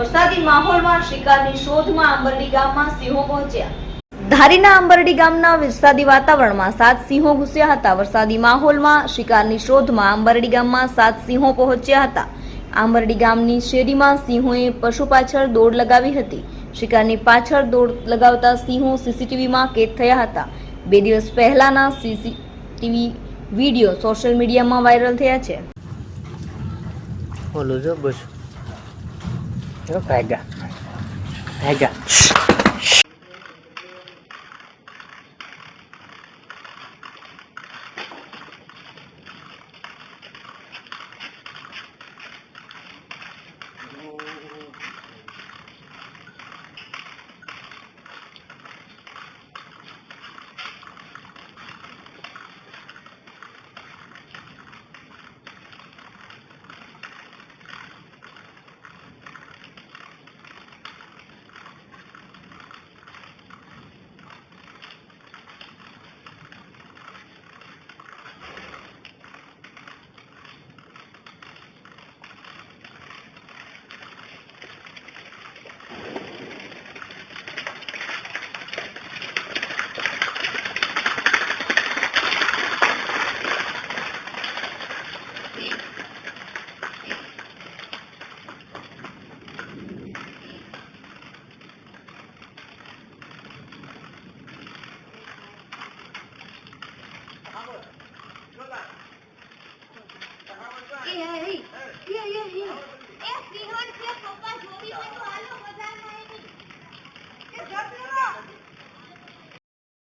વરસાદી માહોલમાં શિકારની શોધમાં આંબરડી ગામમાં સિંહો પહોંચ્યા. ધારીના આંબરડી ગામના વરસાદી વાતાવરણમાં સાત સિંહો ઘૂસ્યા હતા. વરસાદી માહોલમાં શિકારની શોધમાં આંબરડી ગામમાં સાત સિંહો પહોંચ્યા હતા. આંબરડી ગામની શેરીમાં સિંહોએ પશુ પાછળ દોડ લગાવી હતી. શિકારની પાછળ દોડ લગાવતા સિંહો સીસીટીવીમાં કેદ થયા હતા. બે દિવસ પહેલાના સીસીટીવી વીડિયો સોશિયલ મીડિયામાં વાયરલ થયા છે. બોલો જો બસ જો ભાગ્યા Quem é aí? Quem é aí? É assim.